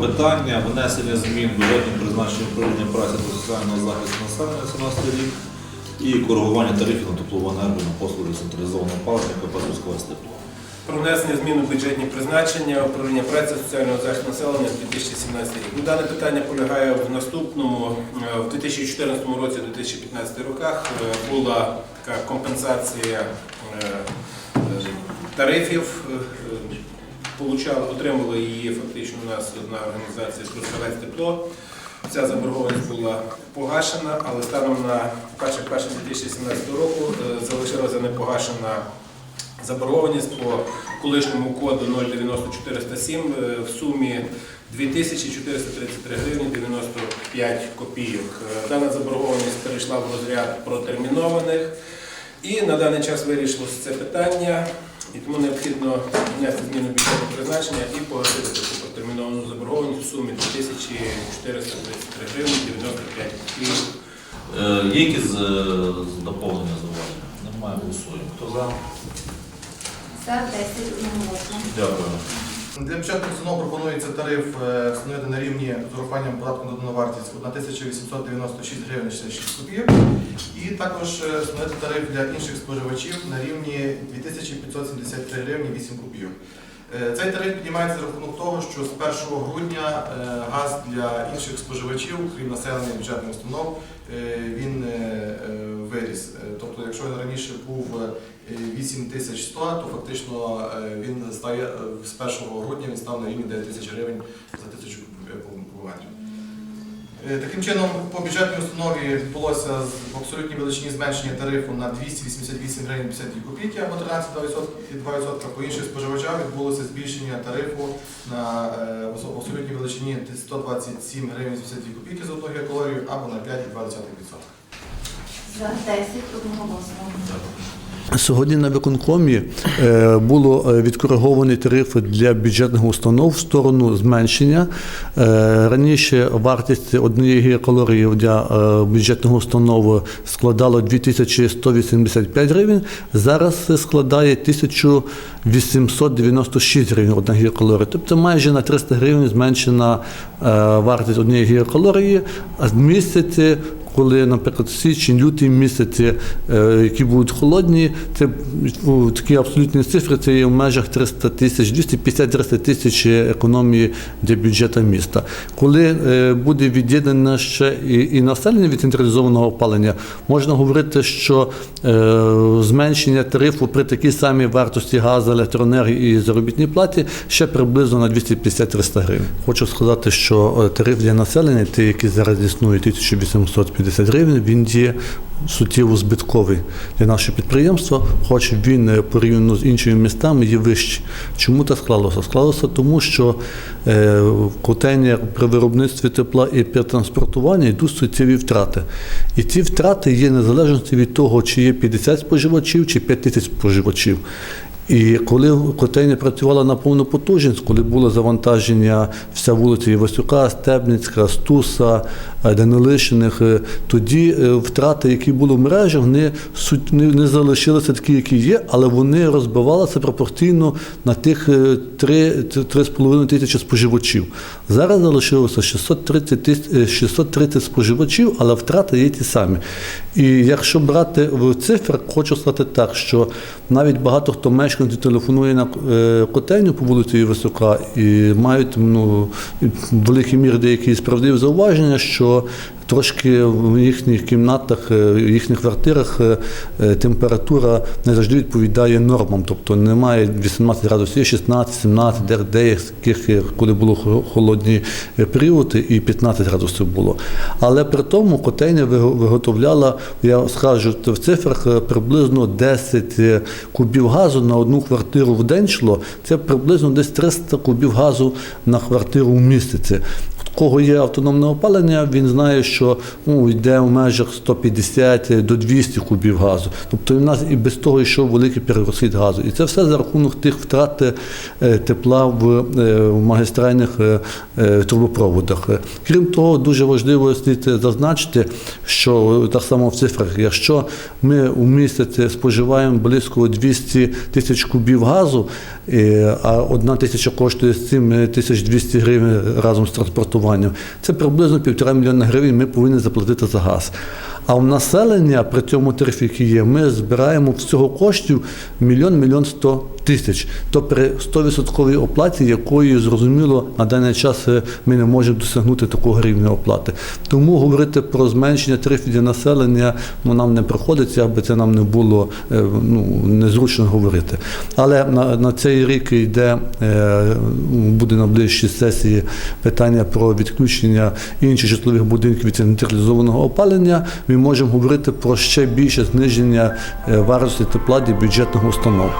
питання внесення змін до бюджетних призначень управління праці та соціального захисту населення 17 рік і коригування тарифів на теплову енергію на послуги централізованого опалення КП «Трускавець тепло». Про внесення змін у бюджетні призначення управління праці соціального захисту населення 2017 рік. Дане питання полягає в наступному. В 2014 році, 2015 роках е, була така компенсація е, е, тарифів. Е, отримали її фактично у нас одна організація «Трускавець тепло. Ця заборгованість була погашена, але станом на 1.1.2017 року е, залишилася непогашена заборгованість по колишньому коду 09407 е, в сумі 2433 гривні 95 копійок. Е, Дана заборгованість перейшла в розряд протермінованих. І на даний час вирішилося це питання, і тому необхідно внести зміну бюджетного призначення і погасити таку протерміновану заборгованість в сумі 2433 гривні 95 копійок. Є якісь е, доповнення зауваження? Немає, голосуємо. Хто за? За 10 одноголосно. Дякую. Для бюджетних установ пропонується тариф е, встановити на рівні з урахуванням податку на додану вартість 1896 гривень 66 копійок. І також е, встановити тариф для інших споживачів на рівні 2573 гривні 8 копійок. Е, Цей тариф піднімається за рахунок того, що з 1 грудня газ для інших споживачів, крім населення бюджетних установ, він виріс. Е, якщо він раніше був е, 8100, то фактично е, він стає е, з 1 грудня він став на рівні 9 тисяч гривень за тисячу кубометрів. Е, Таким чином, по бюджетній установі відбулося в абсолютній величині зменшення тарифу на 288 гривень 52 копійки або 13,2%. По інших споживачах відбулося збільшення тарифу на е, абсолютній величині 127 гривень 82 копійки за одну гігакалорію або на 5,2%. За 10 одноголосно. Сьогодні на виконкомі е, було е, відкориговані тарифи для бюджетних установ в сторону зменшення. Е, Раніше вартість однієї гігакалорії для бюджетних установ складала 2185 гривень, зараз складає 1896 гривень одна гігакалорія. Тобто майже на 300 гривень зменшена вартість однієї гігакалорії, а в місяці коли, наприклад, січень, лютий місяці, е, які будуть холодні, це ну, такі абсолютні цифри, це є в межах 300 тисяч, 250-300 тисяч економії для бюджету міста. Коли е, буде від'єднане ще і, і населення від централізованого опалення, можна говорити, що е, зменшення тарифу при такій самій вартості газу, електроенергії і заробітній платі ще приблизно на 250-300 гривень. Хочу сказати, що тариф для населення, той, який зараз існує 1850 гривень, він є суттєво збитковий для нашого підприємства, хоч він е, порівняно з іншими містами є вищий. Чому так склалося? Склалося тому, що е, котення при виробництві тепла і при транспортуванні йдуть суттєві втрати. І ці втрати є незалежно від того, чи є 50 споживачів, чи 5 тисяч споживачів. І коли котельня працювала на повну потужність, коли було завантаження вся вулиця Івасюка, Стебницька, Стуса, е, Данилишиних, е, тоді е, втрати, які були в мережі, вони не, не залишилися такі, які є, але вони розбивалися пропорційно на тих е, три- т- 3,5 тисячі споживачів. Зараз залишилося 630, тис- е, 630 споживачів, але втрати є ті самі. І якщо брати в цифрах, хочу сказати так, що навіть багато хто мешканців телефонує на е, котельню по вулиці Висока і мають ну, в великій мірі деякі справедливі зауваження, що трошки в їхніх кімнатах, е, в їхніх квартирах е, е, температура не завжди відповідає нормам. Тобто немає 18 градусів, 16, 17, де деяких, коли було холодні періоди, і 15 градусів було. Але при тому котельня виготовляла, я скажу в цифрах, приблизно 10 е, кубів газу на одну квартиру в день йшло. Це приблизно десь 300 кубів газу на квартиру в місяці. Кого є автономне опалення, він знає, що ну, йде в межах 150 до 200 кубів газу. Тобто у нас і без того йшов великий перерозхід газу. І це все за рахунок тих втрат е, тепла в, е, в магістральних е, трубопроводах. Крім того, дуже важливо слід зазначити, що так само в цифрах, якщо ми у місяць споживаємо близько 200 тисяч кубів газу, а одна тисяча коштує 7200 гривень разом з транспортуванням, це приблизно півтора мільйона гривень ми повинні заплатити за газ. А в населення при цьому тарифі, який є, ми збираємо всього коштів мільйон мільйон сто тисяч. То при 100% оплаті, якої зрозуміло на даний час е, ми не можемо досягнути такого рівня оплати. Тому говорити про зменшення тарифів для населення ну, нам не приходиться, аби це нам не було е, ну, незручно говорити. Але на, на цей рік йде е, буде на ближчій сесії питання про відключення інших житлових будинків від централізованого опалення. Ми можемо говорити про ще більше зниження вартості тепла для бюджетних установ.